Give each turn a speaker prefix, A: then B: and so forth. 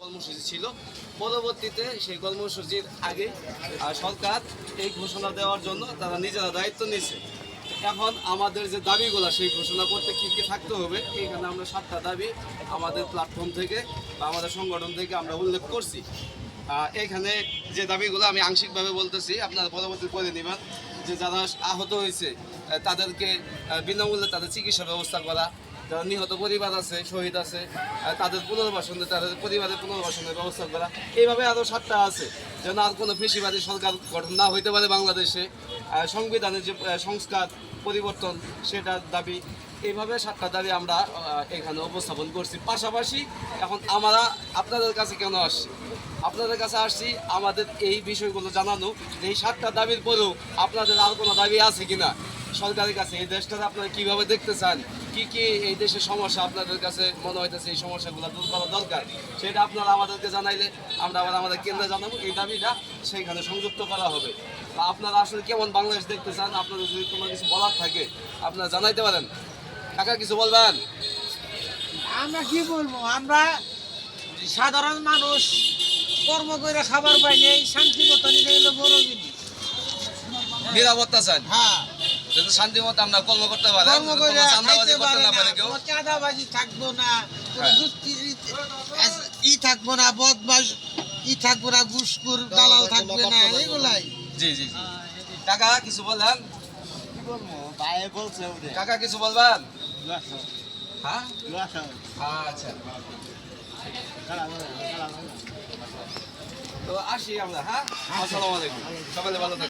A: কর্মসূচি ছিল। পরবর্তীতে সেই কর্মসূচির আগে সরকার এই ঘোষণা দেওয়ার জন্য তারা নিজেরা দায়িত্ব নিয়েছে। এখন আমাদের যে দাবিগুলো, সেই ঘোষণা করতে কী কী থাকতে হবে, এখানে আমরা সাতটা দাবি আমাদের প্ল্যাটফর্ম থেকে বা আমাদের সংগঠন থেকে আমরা উল্লেখ করছি। এখানে যে দাবিগুলো আমি আংশিকভাবে বলতেছি, আপনারা পরবর্তী করে নেবেন যে যারা আহত হয়েছে তাদেরকে বিনামূল্যে তাদের চিকিৎসা ব্যবস্থা করা যারা নিহত পরিবার আছে, শহীদ আছে তাদের পুনর্বাসনে তাদের পরিবারের পুনর্বাসনের ব্যবস্থা করা, এইভাবে আরও সাতটা আছে, যেন আর কোনো ফেসিবাদী সরকার গঠন না হইতে পারে বাংলাদেশে। সংবিধানের যে সংস্কার পরিবর্তন, সেটার দাবি, এইভাবে সাতটা দাবি আমরা এখানে উপস্থাপন করছি। পাশাপাশি এখন আমরা আপনাদের কাছে কেন আসছি? আপনাদের কাছে আসছি, আমাদের এই বিষয়গুলো জানানো, যে এই সাতটা দাবির পরেও আপনাদের আর কোনো দাবি আছে কিনা? সরকারের কাছে এই দেশটাকে আপনারা কীভাবে দেখতে চান? কি কি এই দেশের সমস্যা আপনাদের কাছে মনে হইতেছে এই সমস্যাগুলো দূর করা দরকার? সেটা আপনারা আমাদেরকে জানাইলে আমরা আবার আমাদের কেন্দ্রে জানাব। এই দাবিটা সেইখানে সংযুক্ত করা হবে। আপনারা আসলে কেমন বাংলাদেশ দেখতে চান? আপনাদের যদি কোনো কিছু বলার থাকে আপনারা জানাইতে পারেন। কাকা কিছু বলবেন?
B: আমরা কি বলব? আমরা সাধারণ মানুষ কর্ম করে খাবার পাইলে শান্তি মতো
A: নিরাপত্তা চান?
B: হ্যাঁ।
A: যাতে শান্তি মতো আমরা কর্ম করতে পারি
B: কর্ম
A: যাতে চাঁদাবাজি করতে না
B: না
A: কেউ।
B: চাঁদাবাজি থাকব না
A: হ্যাঁ।
B: ই থাকব না বদমাস ই থাকব না ঘুষখুর দালাল থাকবে না এগুলাই।
A: জি জি জি। কাকা কিছু বললেন
B: কি বলব? ভাই বলছে
A: কাকা কিছু বলবেন? হ্যাঁ? আচ্ছা। তো আসি আমরা হ্যাঁ? আসসালামু আলাইকুম। সকালে ভালো